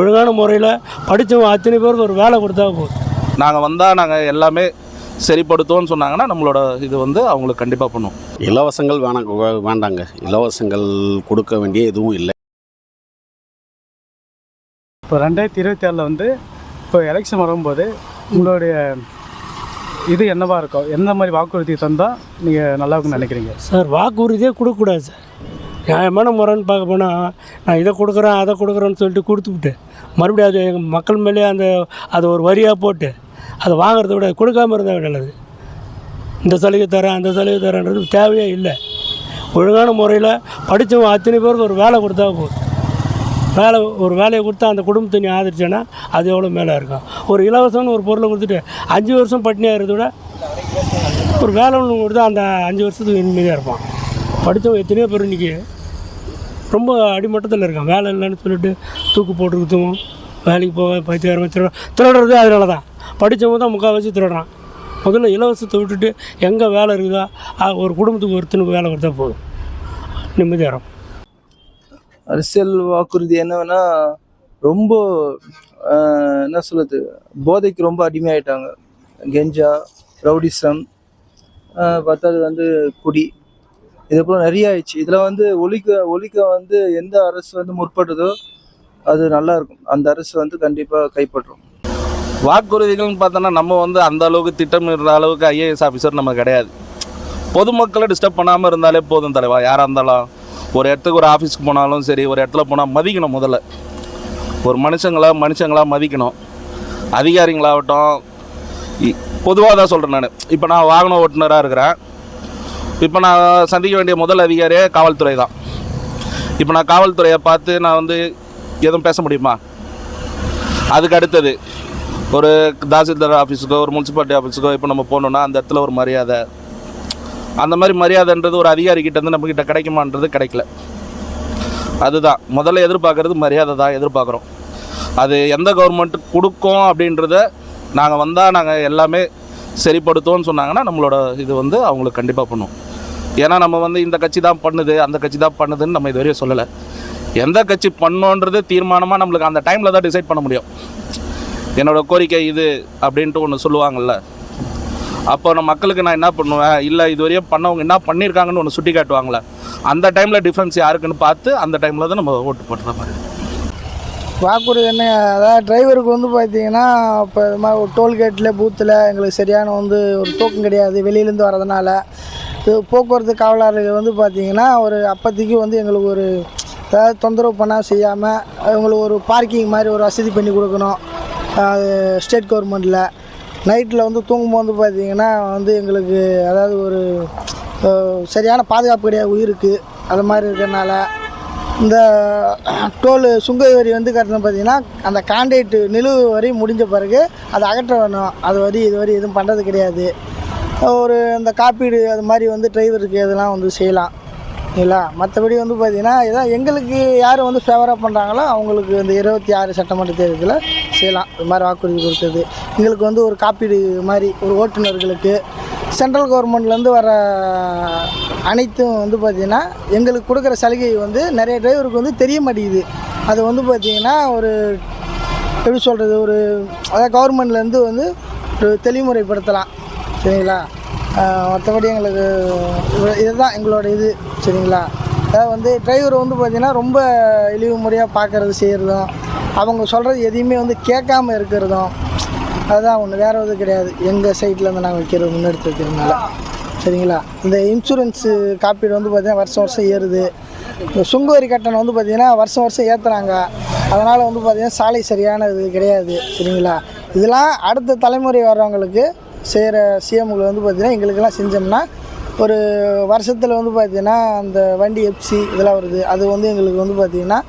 ஒழுங்கான முறையில் படித்தவங்க அத்தனை பேருக்கு ஒரு வேலை கொடுத்தா போதும். நாங்கள் வந்தால் நாங்கள் எல்லாமே சரிப்படுத்துவோம்னு சொன்னாங்கன்னா நம்மளோட இது வந்து அவங்களுக்கு கண்டிப்பாக பண்ணுவோம். இலவசங்கள் வேணாம் வேண்டாங்க. இலவசங்கள் கொடுக்க வேண்டிய எதுவும் இல்லை. இப்போ ரெண்டாயிரத்தி இருபத்தி ஆறில் வந்து இப்போ எலெக்ஷன் வரும்போது உங்களுடைய இது என்னவா இருக்கும்? எந்த மாதிரி வாக்குறுதி தந்தால் நீங்கள் நல்லா இருக்கும்னு நினைக்கிறீங்க? சார் வாக்குறுதியே கொடுக்கக்கூடாது சார். நியாயமான முறைன்னு பார்க்க போனால் நான் இதை கொடுக்குறேன் அதை கொடுக்குறேன்னு சொல்லிட்டு கொடுத்துவிட்டு மறுபடியும் அது எங்கள் மக்கள் மேலே அந்த அதை ஒரு வரியாக போட்டு அதை வாங்குறத விட கொடுக்காம இருந்தால் நல்லது. இந்த சலுகை தரேன் அந்த சலுகை தரேன்றது தேவையே இல்லை. ஒழுங்கான முறையில் படித்தவங்க அத்தனை பேருக்கு ஒரு வேலை கொடுத்தா போதும். வேலை ஒரு வேலையை கொடுத்தா அந்த குடும்பத்தை நீ ஆதரிச்சேன்னா அது எவ்வளோ மேலே இருக்கும். ஒரு இலவசம்னு ஒரு பொருளை கொடுத்துட்டு அஞ்சு வருஷம் பட்டினியாக இருக்கிறத விட ஒரு வேலை ஒன்று கொடுத்தா அந்த அஞ்சு வருஷத்துக்கு நிம்மதியாக இருப்பான். படித்தவங்க எத்தனையோ பேர் இன்றைக்கி ரொம்ப அடிமட்டத்தில் இருக்கான். வேலை இல்லைன்னு சொல்லிட்டு தூக்கு போட்டுருக்கதும் வேலைக்கு போக பைத்தியாரம் திருட திருடுறது அதனால தான் படித்தவங்க தான் முக்கால்வாசி திருடுறான். முதல்ல இலவசத்தை விட்டுட்டு எங்கே வேலை இருக்குதோ ஒரு குடும்பத்துக்கு ஒருத்தனுக்கு வேலை கொடுத்தா போதும். நிம்மதியாக அரசியல் வாக்குறுதி என்னன்னா ரொம்ப என்ன சொல்லுது போதைக்கு ரொம்ப அடிமையாயிட்டாங்க. கெஞ்சா ரவுடிசம் ஆஹ், பத்தாவது வந்து குடி. இது போல் நிறைய ஆயிடுச்சு. இதில் வந்து ஒழிக்க ஒழிக்க வந்து எந்த அரசு வந்து முற்படுதோ அது நல்லா இருக்கும். அந்த அரசு வந்து கண்டிப்பாக கைப்பற்றும். வாக்குறுதிகள்னு பார்த்தோன்னா நம்ம வந்து அந்த அளவுக்கு திட்டமிடுற அளவுக்கு ஐஏஎஸ் ஆஃபீஸர் நம்ம கிடையாது. பொதுமக்களை டிஸ்டர்ப் பண்ணாமல் இருந்தாலே போதும் தலைவா. யாராக இருந்தாலும் ஒரு இடத்துக்கு ஒரு ஆஃபீஸ்க்கு போனாலும் சரி ஒரு இடத்துல போனால் மதிக்கணும் முதல்ல. ஒரு மனுஷங்களா மனுஷங்களா மதிக்கணும். அதிகாரிங்களாகட்டும் பொதுவாக தான் சொல்கிறேன் நான். இப்போ நான் வாகன ஓட்டுநராக இருக்கிறேன். இப்போ நான் சந்திக்க வேண்டிய முதல் அதிகாரியே காவல்துறை தான். இப்போ நான் காவல்துறையை பார்த்து நான் வந்து எதுவும் பேச முடியுமா? அதுக்கு அடுத்தது ஒரு தாசில்தார் ஆஃபீஸுக்கோ ஒரு முனிசிபாலிட்டி ஆஃபீஸுக்கோ இப்போ நம்ம போனோம்னா அந்த இடத்துல ஒரு மரியாதை. அந்த மாதிரி மரியாதைன்றது ஒரு அதிகாரிக்கிட்ட இருந்து நம்மக்கிட்ட கிடைக்குமான்றது கிடைக்கல. அதுதான் முதல்ல எதிர்பார்க்குறது மரியாதை தான் எதிர்பார்க்குறோம். அது எந்த கவர்மெண்ட் கொடுக்கும் அப்படின்றத நாங்கள் வந்தால் நாங்கள் எல்லாமே சரிப்படுத்துவோம்னு சொன்னாங்கன்னா நம்மளோட இது வந்து அவங்களுக்கு கண்டிப்பாக பண்ணுவோம் ஏன்னா நம்ம வந்து இந்த கட்சி தான் பண்ணுது அந்த கட்சி தான் பண்ணுதுன்னு நம்ம இதுவரையும் சொல்லலை. எந்த கட்சி பண்ணோன்றது தீர்மானமாக நம்மளுக்கு அந்த டைமில் தான் டிசைட் பண்ண முடியும். என்னோட கோரிக்கை இது அப்படின்ட்டு ஒன்று சொல்லுவாங்கள்ல அப்போ நான் மக்களுக்கு நான் என்ன பண்ணுவேன்? இல்லை இதுவரையும் பண்ணவங்க என்ன பண்ணியிருக்காங்கன்னு ஒன்று சுட்டி காட்டுவாங்களே அந்த டைமில் டிஃப்ரென்ஸ் யாருக்குன்னு பார்த்து அந்த டைமில் தான் நம்ம ஓட்டு போடுற மாதிரி வாக்குறுதி என்ன? அதாவது டிரைவருக்கு வந்து பார்த்தீங்கன்னா இப்போ இது மாதிரி டோல்கேட்டில் பூத்தில் எங்களுக்கு சரியான வந்து ஒரு தூக்கம் கிடையாது. வெளியிலேருந்து வரதுனால போக்குவரத்து காவலர்கள் வந்து பார்த்திங்கன்னா ஒரு அப்போதைக்கு வந்து எங்களுக்கு ஒரு அதாவது தொந்தரவு பண்ணால் செய்யாமல் அவங்களுக்கு ஒரு பார்க்கிங் மாதிரி ஒரு வசதி பண்ணி கொடுக்கணும். அது ஸ்டேட் கவர்மெண்ட்டில் நைட்டில் வந்து தூங்கும்போது பார்த்திங்கன்னா பார்த்தீங்கன்னா வந்து எங்களுக்கு அதாவது ஒரு சரியான பாதுகாப்பு கிடையாது உயிருக்கு. அது மாதிரி இருக்கிறனால இந்த டோல் சுங்க வரி வந்து கட்டணும் பார்த்திங்கன்னா அந்த கான்ட்ராக்ட் நிலுவு வரி முடிஞ்ச பிறகு அதை அகற்ற வேணும் அது வரி இது வரி எதுவும் பண்ணுறது கிடையாது. ஒரு அந்த காப்பீடு அது மாதிரி வந்து டிரைவருக்கு இதெல்லாம் வந்து செய்யலாம். இல்லைங்களா மற்றபடி வந்து பார்த்திங்கன்னா இதான் எங்களுக்கு யார் வந்து ஃபேவராக பண்ணுறாங்களோ அவங்களுக்கு இந்த இருபத்தி ஆறு சட்டமன்ற தேர்தலில் செய்யலாம். இது மாதிரி வாக்குறுதி கொடுத்தது. எங்களுக்கு வந்து ஒரு காப்பீடு மாதிரி ஒரு ஓட்டுநர்களுக்கு சென்ட்ரல் கவர்மெண்ட்லேருந்து வர அனைத்தும் வந்து பார்த்திங்கன்னா எங்களுக்கு கொடுக்குற சலுகை வந்து நிறைய டிரைவருக்கு வந்து தெரிய மாட்டேங்குது. அது வந்து பார்த்திங்கன்னா ஒரு எப்படி சொல்கிறது ஒரு அதாவது கவர்மெண்ட்லேருந்து வந்து ஒரு தெளிமுறைப்படுத்தலாம் சரிங்களா? மற்றபடி எங்களுக்கு இது- இதுதான் எங்களோட இது சரிங்களா? அதாவது வந்து டிரைவர் வந்து பார்த்திங்கன்னா ரொம்ப இழிவு முறையாக பார்க்குறது செய்கிறதும் அவங்க சொல்கிறது எதையுமே வந்து கேட்காம இருக்கிறதும் அதுதான் ஒன்று வேறு எதுவும் கிடையாது. எங்கள் சைட்லேருந்து நாங்கள் வைக்கிறது முன்னெடுத்து வைக்கிறதுனால. சரிங்களா? இந்த இன்சூரன்ஸு காப்பீடு வந்து பார்த்திங்கன்னா வருஷம் வருஷம் ஏறுது. இந்த சுங்க வரி கட்டணம் வந்து பார்த்திங்கன்னா வருஷம் வருஷம் ஏற்றுறாங்க அதனால் வந்து பார்த்திங்கன்னா சாலை சரியான இது கிடையாது சரிங்களா? இதெல்லாம் அடுத்த தலைமுறை வர்றவங்களுக்கு செய்கிற சிஎம்களை வந்து பார்த்திங்கன்னா எங்களுக்கெல்லாம் செஞ்சோம்னா ஒரு வருஷத்தில் வந்து பார்த்திங்கன்னா அந்த வண்டி எப்சி இதெல்லாம் வருது. அது வந்து எங்களுக்கு வந்து பார்த்திங்கன்னா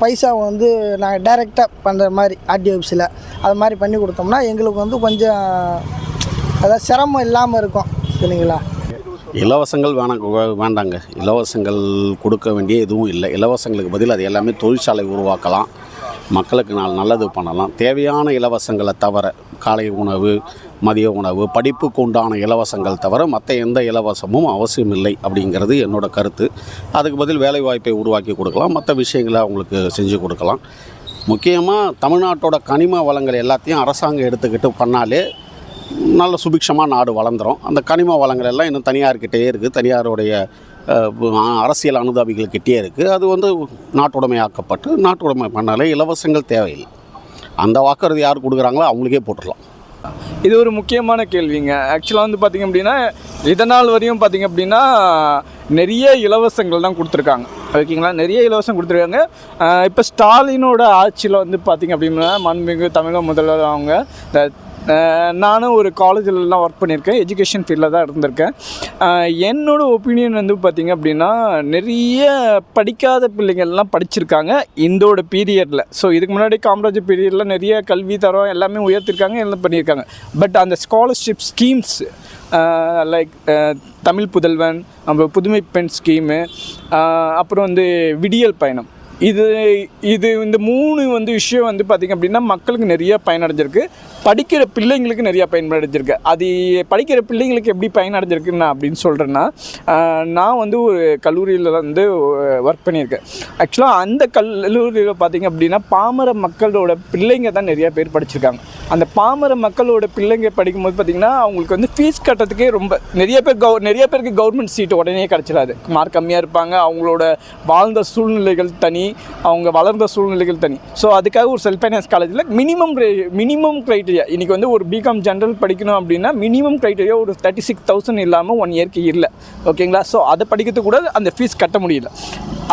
பைசா வந்து நாங்கள் டைரெக்டாக பண்ணுற மாதிரி ஆர்டிஓ ஆஃபீஸில் அது மாதிரி பண்ணி கொடுத்தோம்னா எங்களுக்கு வந்து கொஞ்சம் அதாவது சிரமம் இல்லாமல் இருக்கும். சரிங்களா? இலவசங்கள் வேணாம் வேண்டாங்க. இலவசங்கள் கொடுக்க வேண்டிய எதுவும் இல்லை. இலவசங்களுக்கு பதில் அது எல்லாமே தொழிற்சாலை உருவாக்கலாம். மக்களுக்கு நாள் நல்லது பண்ணலாம். தேவையான இலவசங்களை தவிர காலை உணவு மதிய உணவு படிப்புக்கு உண்டான இலவசங்கள் தவிர மற்ற எந்த இலவசமும் அவசியம் இல்லை அப்படிங்கிறது என்னோட கருத்து. அதுக்கு பதில் வேலைவாய்ப்பை உருவாக்கி கொடுக்கலாம். மற்ற விஷயங்களை அவங்களுக்கு செஞ்சு கொடுக்கலாம். முக்கியமாக தமிழ்நாட்டோட கனிம வளங்கள் எல்லாத்தையும் அரசாங்கம் எடுத்துக்கிட்டு பண்ணாலே நல்ல சுபிக்ஷமாக நாடு வளர்ந்துரும். அந்த கனிம வளங்கள் எல்லாம் இன்னும் தனியார்கிட்டே இருக்குது தனியாருடைய அரசியல் அனுதாபிகள்கிட்டே இருக்குது அது வந்து நாட்டுடைமையாக்கப்பட்டு நாட்டுடைமை பண்ணாலே இலவசங்கள் தேவையில்லை. அந்த வாக்குறுதி யார் கொடுக்குறாங்களோ அவங்களுக்கே போட்டுடலாம். இது ஒரு முக்கியமான கேள்விங்க. ஆக்சுவலாக வந்து பார்த்திங்க அப்படின்னா இதனால் வரையும் பார்த்திங்க அப்படின்னா நிறைய இலவசங்கள் தான் கொடுத்துருக்காங்க. ஓகேங்களா? நிறைய இலவசம் கொடுத்துருக்காங்க. இப்போ ஸ்டாலினோட ஆட்சியில் வந்து பார்த்திங்க அப்படின்னா மண்மிகு தமிழக முதல்வர் அவங்க இந்த நானும் ஒரு காலேஜிலலாம் ஒர்க் பண்ணியிருக்கேன். எஜுகேஷன் ஃபீல்டில் தான் இருந்திருக்கேன். என்னோடய என்னோட ஒப்பீனியன் வந்து பார்த்திங்க அப்படின்னா நிறைய படிக்காத பிள்ளைங்கள்லாம் படிச்சிருக்காங்க இந்தோட பீரியடில் ஸோ இதுக்கு முன்னாடி காமராஜர் பீரியடில் நிறைய கல்வி தரம் எல்லாமே உயர்த்திருக்காங்க எல்லாம் பண்ணியிருக்காங்க. பட் அந்த ஸ்காலர்ஷிப் ஸ்கீம்ஸ் லைக் தமிழ் புதல்வன் நம்ம புதுமை பெண் ஸ்கீமு அப்புறம் வந்து விடியல் பயணம். இது இது இந்த மூணு வந்து விஷயம் வந்து பார்த்திங்க அப்படின்னா மக்களுக்கு நிறைய பயனடைஞ்சிருக்கு. படிக்கிற பிள்ளைங்களுக்கு நிறையா பயன்படுத்திருக்கு அது படிக்கிற பிள்ளைங்களுக்கு எப்படி பயனடைஞ்சிருக்குன்னு அப்படின்னு சொல்கிறேன்னா நான் வந்து ஒரு கல்லூரியில் வந்து ஒர்க் பண்ணியிருக்கேன். ஆக்சுவலாக அந்த கல்லூரியில் பார்த்திங்க அப்படின்னா பாமர மக்களோட பிள்ளைங்க தான் நிறையா பேர் படிச்சிருக்காங்க. அந்த பாமர மக்களோட பிள்ளைங்க படிக்கும்போது பார்த்திங்கன்னா அவங்களுக்கு வந்து ஃபீஸ் கட்டுறதுக்கே ரொம்ப நிறைய பேர் கவு நிறைய பேருக்கு கவர்மெண்ட் சீட்டு உடனே கிடச்சிடாது. மார்க் கம்மியாக இருப்பாங்க அவங்களோட வாழ்ந்த சூழ்நிலைகள் தனி அவங்க வளர்ந்த சூழ்நிலைகள் தனி. ஸோ அதுக்காக ஒரு செல்ஃப் ஃபைனான்ஸ் காலேஜில் மினிமம் மினிமம் க்ரைட்டீரியா இன்றைக்கி வந்து ஒரு பிகாம் ஜென்ரல் படிக்கணும் அப்படின்னா மினிமம் க்ரைட்டீரியா ஒரு தேர்ட்டி சிக்ஸ் தௌசண்ட் இல்லாமல் ஒன் இயர்க்கு இல்லை. ஓகேங்களா ஸோ அதை படிக்கிறது கூட அந்த ஃபீஸ் கட்ட முடியல.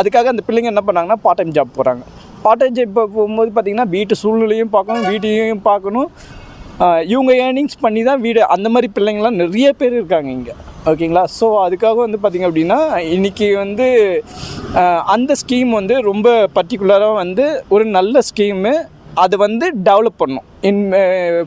அதுக்காக அந்த பிள்ளைங்க என்ன பண்ணாங்கன்னா பார்ட் டைம் ஜாப் போகிறாங்க பார்ட் டைம் ஜாப் போகும்போது பார்த்திங்கன்னா வீட்டு சூழ்நிலையும் பார்க்கணும் வீட்டையும் பார்க்கணும். இவங்க ஏர்னிங்ஸ் பண்ணி தான் வீடு. அந்த மாதிரி பிள்ளைங்களாம் நிறைய பேர் இருக்காங்க இங்கே. ஓகேங்களா ஸோ அதுக்காக வந்து பார்த்திங்க அப்படின்னா இன்றைக்கி வந்து அந்த ஸ்கீம் வந்து ரொம்ப பர்டிகுலராக வந்து ஒரு நல்ல ஸ்கீமு அதை வந்து டெவலப் பண்ணும். இன்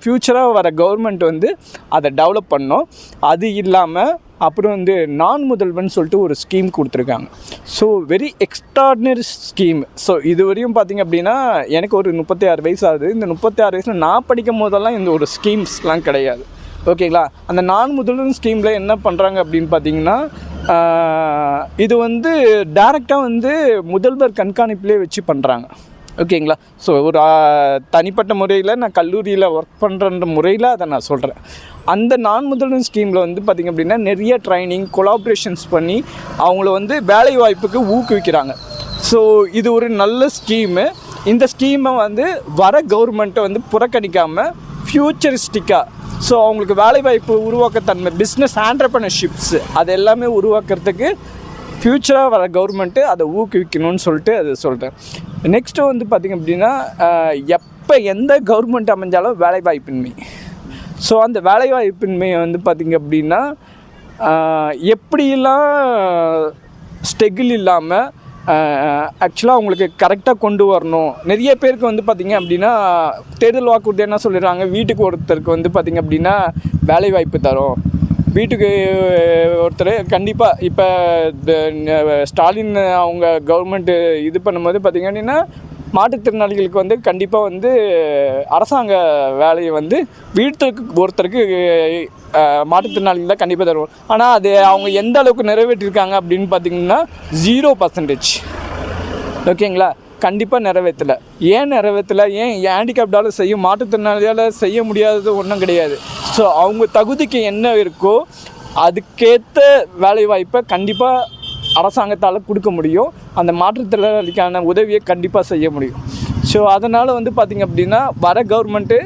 ஃப்யூச்சராக eh, வர கவர்மெண்ட் வந்து அதை டெவலப் பண்ணோம். அது இல்லாமல் அப்புறம் வந்து நான் முதல்வன் சொல்லிட்டு ஒரு ஸ்கீம் கொடுத்துருக்காங்க. So very extraordinary scheme so இது வரையும் பார்த்திங்க அப்படின்னா எனக்கு ஒரு முப்பத்தி ஆறு வயசு ஆகுது. இந்த முப்பத்தி ஆறு வயசில் நான் படிக்கும் போதெல்லாம் இந்த ஒரு ஸ்கீம்ஸ்லாம் கிடையாது. ஓகேங்களா அந்த நான் முதல்வன் ஸ்கீமில் என்ன பண்ணுறாங்க அப்படின்னு பார்த்தீங்கன்னா இது வந்து டேரெக்டாக வந்து முதல்வர் கண்காணிப்புலேயே வச்சு பண்ணுறாங்க ஓகேங்களா? ஸோ ஒரு தனிப்பட்ட முறையில் நான் கல்லூரியில் ஒர்க் பண்ணுற முறையில் அதை நான் சொல்கிறேன் அந்த நான் முதல்வன் ஸ்கீமில் வந்து பார்த்திங்க அப்படின்னா நிறைய ட்ரைனிங் கொலாபரேஷன்ஸ் பண்ணி அவங்கள வந்து வேலை வாய்ப்புக்கு ஊக்குவிக்கிறாங்க. ஸோ இது ஒரு நல்ல ஸ்கீமு இந்த ஸ்கீமை வந்து வர கவர்மெண்ட்டை வந்து புறக்கணிக்காமல் ஃப்யூச்சரிஸ்டிக்காக ஸோ அவங்களுக்கு வேலைவாய்ப்பு உருவாக்கத்தன்மை பிஸ்னஸ் ஆண்டர்பனர்ஷிப்ஸ் அது எல்லாமே உருவாக்குறதுக்கு ஃப்யூச்சராக வர கவர்மெண்ட்டு அதை ஊக்குவிக்கணும்னு சொல்லிட்டு அதை சொல்கிறேன் நெக்ஸ்ட்டு வந்து பார்த்திங்க அப்படின்னா எப்போ எந்த கவர்மெண்ட் அமைஞ்சாலும் வேலைவாய்ப்பின்மை. ஸோ அந்த வேலைவாய்ப்பின்மையை வந்து பார்த்திங்க அப்படின்னா எப்படிலாம் ஸ்டெகில் இல்லாமல் ஆக்சுவலாக அவங்களுக்கு கரெக்டாக கொண்டு வரணும். நிறைய பேருக்கு வந்து பார்த்திங்க அப்படின்னா தேர்தல் வாக்குறுதி என்ன சொல்லிடுறாங்க? வீட்டுக்கு ஒருத்தருக்கு வந்து பார்த்திங்க அப்படின்னா வேலைவாய்ப்பு தரும். வீட்டுக்கு ஒருத்தர் கண்டிப்பாக இப்போ ஸ்டாலின் அவங்க கவர்மெண்ட்டு இது பண்ணும்போது பார்த்திங்கன்னா மாற்றுத்திறனாளிகளுக்கு வந்து கண்டிப்பாக வந்து அரசாங்க வேலையை வந்து வீட்டுக்கு ஒருத்தருக்கு மாற்றுத்திறனாளிகள் தான் கண்டிப்பாக தருவோம். ஆனால் அது அவங்க எந்த அளவுக்கு நிறைவேற்றிருக்காங்க அப்படின்னு பார்த்தீங்கன்னா ஜீரோ பர்சன்டேஜ் ஓகேங்களா? கண்டிப்பாக நிறைவேற்றலை. ஏன் நிறைவேற்றலை? ஏன் ஹேண்டிகேப்டால் செய்ய மாற்றுத்திறனாளியால் செய்ய முடியாதது ஒன்றும் கிடையாது. ஸோ அவங்க தகுதிக்கு என்ன இருக்கோ அதுக்கேற்ற வேலைவாய்ப்பை கண்டிப்பாக அரசாங்கத்தால் கொடுக்க முடியும். அந்த மாற்றுத்திறனாளிக்கான உதவியை கண்டிப்பாக செய்ய முடியும். ஸோ அதனால் வந்து பார்த்திங்க அப்படின்னா வர கவர்மெண்ட்டு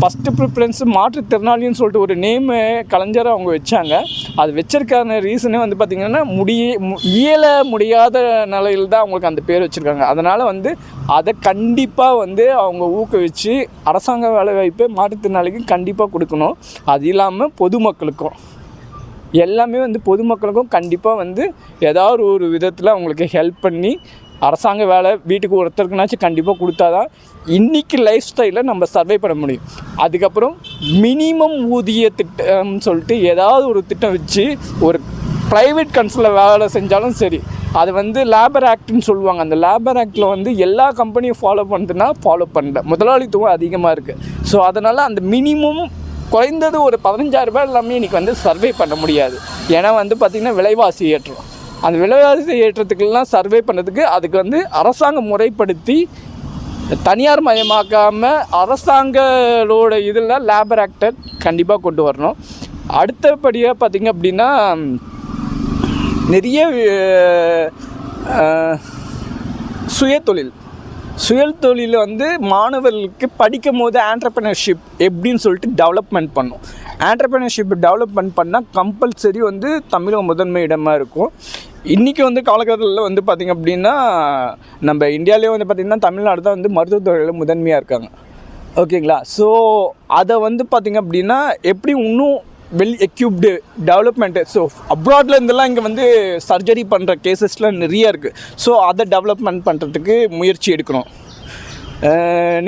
ஃபஸ்ட்டு ப்ரிஃபரன்ஸு மாற்றுத்திறனாளின்னு சொல்லிட்டு ஒரு நேமு கலைஞராக அவங்க வச்சாங்க. அது வச்சிருக்கான ரீசனே வந்து பார்த்திங்கன்னா முடிய மு- இயல முடியாத நிலையில் தான் அவங்களுக்கு அந்த பேர் வச்சுருக்காங்க. அதனால் வந்து அதை கண்டிப்பாக வந்து அவங்க ஊக்குவிச்சு அரசாங்க வேலைவாய்ப்பு மாற்றுத்திறனாளிக்கு கண்டிப்பாக கொடுக்கணும். அது இல்லாமல் பொதுமக்களுக்கும். எல்லாமே வந்து பொதுமக்களுக்கும் கண்டிப்பாக வந்து ஏதாவது ஒரு விதத்தில் அவங்களுக்கு ஹெல்ப் பண்ணி அரசாங்க வேலை வீட்டுக்கு ஒருத்தருக்குனாச்சும் கண்டிப்பாக கொடுத்தா தான் இன்றைக்கி லைஃப் ஸ்டைலில் நம்ம சர்வை பண்ண முடியும். அதுக்கப்புறம் மினிமம் ஊதிய திட்டம் சொல்லிட்டு ஏதாவது ஒரு திட்டம் வச்சு ஒரு ப்ரைவேட் கன்சலில் வேலை செஞ்சாலும் சரி அது வந்து லேபர் ஆக்ட்னு சொல்லுவாங்க. அந்த லேபர் ஆக்டில் வந்து எல்லா கம்பெனியும் ஃபாலோ பண்ணுதுன்னா ஃபாலோ பண்ணல முதலாளித்துவம் அதிகமாக இருக்குது ஸோ அதனால் அந்த மினிமம் குறைந்தது ஒரு பதினஞ்சாயிரரூபா எல்லாமே இன்றைக்கி வந்து சர்வே பண்ண முடியாது. ஏன்னா வந்து பார்த்திங்கன்னா விலைவாசி ஏற்றம். அந்த விலைவாசி ஏற்றத்துக்கெல்லாம் சர்வே பண்ணதுக்கு அதுக்கு வந்து அரசாங்கம் முறைப்படுத்தி தனியார் மயமாக்காமல் அரசாங்களோட இதில் லேபர் ஆக்டர் கண்டிப்பாக கொண்டு வரணும். அடுத்தபடியாக பார்த்திங்க அப்படின்னா நிறைய அஹ், சுயதொழில். சுயதொழில் வந்து மாணவர்களுக்கு படிக்கும் போது ஆண்டர்பிரினர்ஷிப் எப்படின்னு சொல்லிட்டு டெவலப்மெண்ட் பண்ணும். ஆண்டர்பிரினர்ஷிப் டெவலப்மெண்ட் பண்ணால் கம்பல்சரி வந்து தமிழக முதன்மை இடமாக இருக்கும். இன்றைக்கி வந்து காலகட்டத்தில் வந்து பார்த்திங்க அப்படின்னா நம்ம இந்தியாவிலே வந்து பார்த்திங்கன்னா தமிழ்நாடு தான் வந்து மருத்துவத்துறையில் முதன்மையாக இருக்காங்க. ஓகேங்களா? ஸோ அதை வந்து பார்த்திங்க அப்படின்னா எப்படி இன்னும் வெல் எக்யூப்டு டெவலப்மெண்ட்டு ஸோ அப்ராட்ல இருந்தெல்லாம் இங்கே வந்து சர்ஜரி பண்ணுற கேசஸ்லாம் நிறைய இருக்குது ஸோ அதை டெவலப்மெண்ட் பண்ணுறதுக்கு முயற்சி எடுக்கணும்.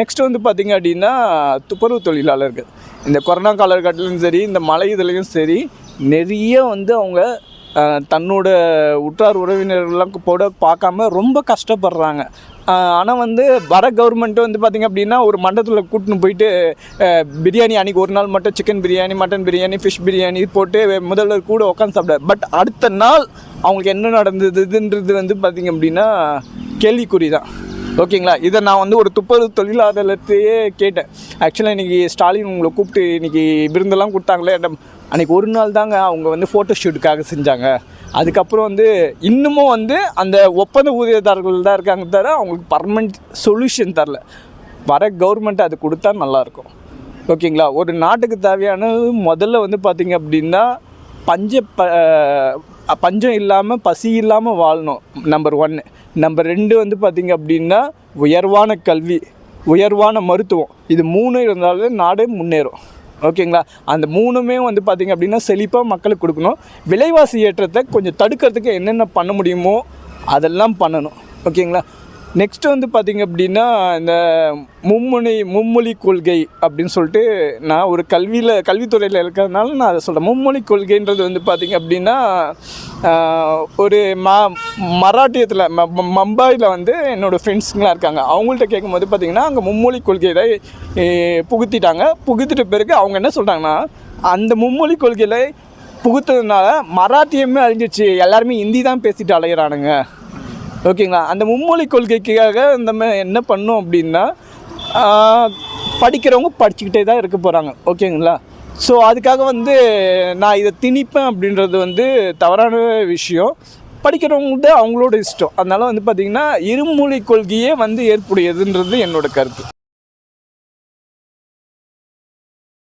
நெக்ஸ்ட் வந்து பார்த்திங்க அப்படின்னா துப்புரவு தொழிலாளர்கள். இந்த கொரோனா காலகட்டத்திலும் சரி இந்த மழை இதுலேயும் சரி நிறைய வந்து அவங்க தன்னோட உற்றார் உறவினர்கள்லாம் போட பார்க்காம ரொம்ப கஷ்டப்படுறாங்க. ஆனால் வந்து வர கவர்மெண்ட்டு வந்து பார்த்திங்க அப்படின்னா ஒரு மண்டபத்தில் கூட்டின்னு போயிட்டு பிரியாணி அன்றைக்கி ஒரு நாள் மட்டும் chicken biryani mutton biryani fish biryani போட்டு முதல்வர் கூட உட்காந்து சாப்பிட. பட் அடுத்த நாள் அவங்களுக்கு என்ன நடந்ததுன்றது வந்து பார்த்திங்க அப்படின்னா கேள்விக்குறி தான். ஓகேங்களா இதை நான் வந்து ஒரு துப்புரவு தொழிலாளர்த்தையே கேட்டேன். ஆக்சுவலாக இன்றைக்கி ஸ்டாலின் உங்களை கூப்பிட்டு இன்றைக்கி விருந்தெல்லாம் கொடுத்தாங்களே அடம் அன்றைக்கி ஒரு நாள் தாங்க அவங்க வந்து ஃபோட்டோ ஷூட்டுக்காக செஞ்சாங்க. அதுக்கப்புறம் வந்து இன்னமும் வந்து அந்த ஒப்பந்த ஊதியதாரர்கள் தான் இருக்காங்க தவிர அவங்களுக்கு பர்மனெண்ட் சொல்யூஷன் தரல. வர கவர்மெண்ட் அது கொடுத்தா நல்லாயிருக்கும் ஓகேங்களா? ஒரு நாட்டுக்கு தேவையானது முதல்ல வந்து பார்த்திங்க அப்படின்னா பஞ்ச ப பஞ்சம் இல்லாமல் பசி இல்லாமல் வாழணும் நம்பர் ஒன்று நம்பர் ரெண்டு வந்து பார்த்திங்க அப்படின்னா உயர்வான கல்வி உயர்வான மருத்துவம். இது மூணு இருந்தாலும் நாடே முன்னேறும். ஓகேங்களா? அந்த மூணுமே வந்து பார்த்திங்க அப்படின்னா செழிப்பாக மக்களுக்கு கொடுக்கணும். விலைவாசி ஏற்றத்தை கொஞ்சம் தடுக்கிறதுக்கு என்னென்ன பண்ண முடியுமோ அதெல்லாம் பண்ணணும். ஓகேங்களா? நெக்ஸ்ட் வந்து பார்த்திங்க அப்படின்னா இந்த மும்முனை மும்மொழி கொள்கை அப்படின்னு சொல்லிட்டு நான் ஒரு கல்வியில் கல்வித்துறையில் இருக்கிறதுனால நான் அதை சொல்கிறேன் மும்மொழி கொள்கைன்றது வந்து பார்த்திங்க அப்படின்னா ஒரு ம மராட்டியத்தில் ம மம்பாயில் வந்து என்னோடய ஃப்ரெண்ட்ஸுங்களாம் இருக்காங்க. அவங்கள்ட்ட கேட்கும்போது பார்த்திங்கன்னா அங்கே மும்மொழி கொள்கையை தான் புகுத்திட்டாங்க. புகுத்திட்ட பிறகு அவங்க என்ன சொல்கிறாங்கன்னா அந்த மும்மொழி கொள்கையில் புகுத்ததுனால மராட்டியமே அழிஞ்சிச்சு எல்லாருமே ஹிந்தி தான் பேசிட்டு அலையிறானுங்க. ஓகேங்களா? அந்த மும்மொழி கொள்கைக்காக இந்த மாதிரி என்ன பண்ணும் அப்படின்னா படிக்கிறவங்க படிச்சுக்கிட்டே தான் இருக்க போகிறாங்க ஓகேங்களா? ஸோ அதுக்காக வந்து நான் இதை திணிப்பேன் அப்படின்றது வந்து தவறான விஷயம். படிக்கிறவங்கள்ட்ட அவங்களோட இஷ்டம். அதனால் வந்து பார்த்திங்கன்னா இருமொழி கொள்கையே வந்து ஏற்புடையதுன்றது என்னோட கருத்து.